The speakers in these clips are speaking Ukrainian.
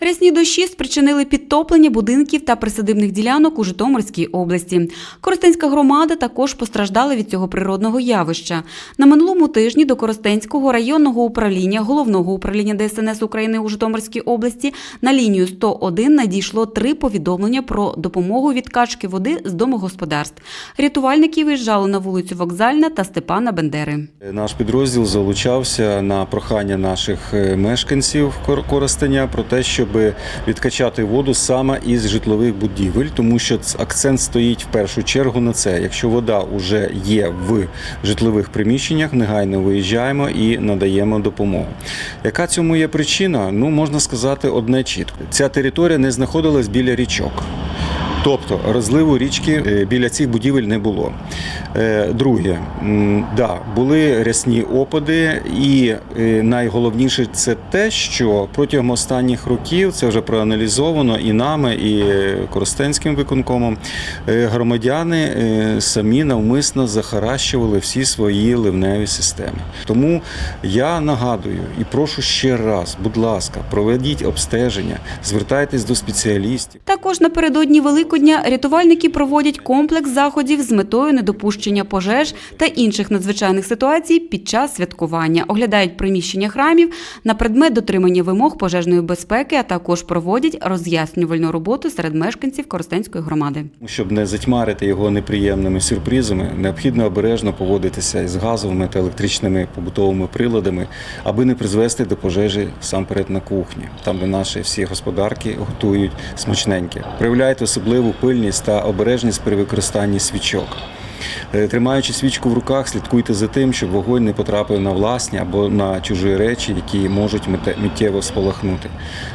Рясні дощі спричинили підтоплення будинків та присадибних ділянок у Житомирській області. Коростенська громада також постраждала від цього природного явища. На минулому тижні до Коростенського районного управління головного управління ДСНС України у Житомирській області на лінію 101 надійшло три повідомлення про допомогу від качки води з домогосподарств. Рятувальники виїжджали на вулицю Вокзальна та Степана Бендери. Наш підрозділ залучався на прохання наших е, мешканців Кор- Коростеня про те, щоб відкачати воду саме із житлових будівель, тому що акцент стоїть в першу чергу на це. Якщо вода вже є в житлових приміщеннях, негайно виїжджаємо і надаємо допомогу. Яка цьому є причина? Ну можна сказати одне чітко: ця територія не знаходилась біля річок. Тобто розливу річки е, біля цих будівель не було. Е, Друге, да, були рясні опади, і е, найголовніше це те, що протягом останніх років це вже проаналізовано і нами, і Коростенським виконкомом. е, Громадяни самі навмисно захаращували всі свої ливневі системи. Тому я нагадую і прошу ще раз, будь ласка, проведіть обстеження, звертайтесь до спеціалістів. Також напередодні Великодня рятувальники проводять комплекс заходів з метою недопущення пожеж та інших надзвичайних ситуацій під час святкування. Оглядають приміщення храмів на предмет дотримання вимог пожежної безпеки, а також проводять роз'яснювальну роботу серед мешканців Коростенської громади. Щоб не затьмарити його неприємними сюрпризами, необхідно обережно поводитися із газовими та електричними побутовими приладами, аби не призвести до пожежі сам перед на кухні, там де наші всі господарки готують смачненьке. Проявляйте особливу пильність та обережність при використанні свічок. Е, Тримаючи свічку в руках, слідкуйте за тим, щоб вогонь не потрапив на власні або на чужі речі, які можуть миттєво спалахнути.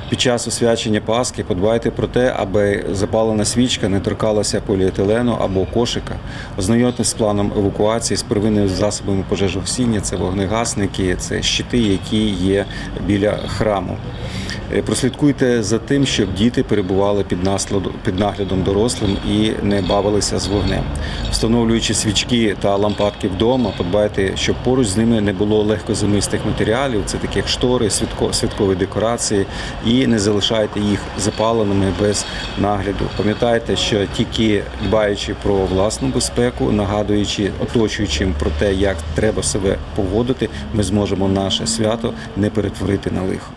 Під час освячення Пасхи подбайте про те, аби запалена свічка не торкалася поліетилену або кошика. Ознайомтесь з планом евакуації з первинними засобами пожежогасіння, це вогнегасники, це щити, які є біля храму. Е, Прослідкуйте за тим, щоб діти перебували під під наглядом дорослим і не бавилися з вогнем. Встановлюючи свічки та лампадки вдома, подбайте, щоб поруч з ними не було легкозамистих матеріалів, це такі як штори, святко- святкові декорації, і не залишайте їх запаленими без нагляду. Пам'ятайте, що тільки дбаючи про власну безпеку, нагадуючи оточуючим про те, як треба себе поводити, ми зможемо наше свято не перетворити на лихо.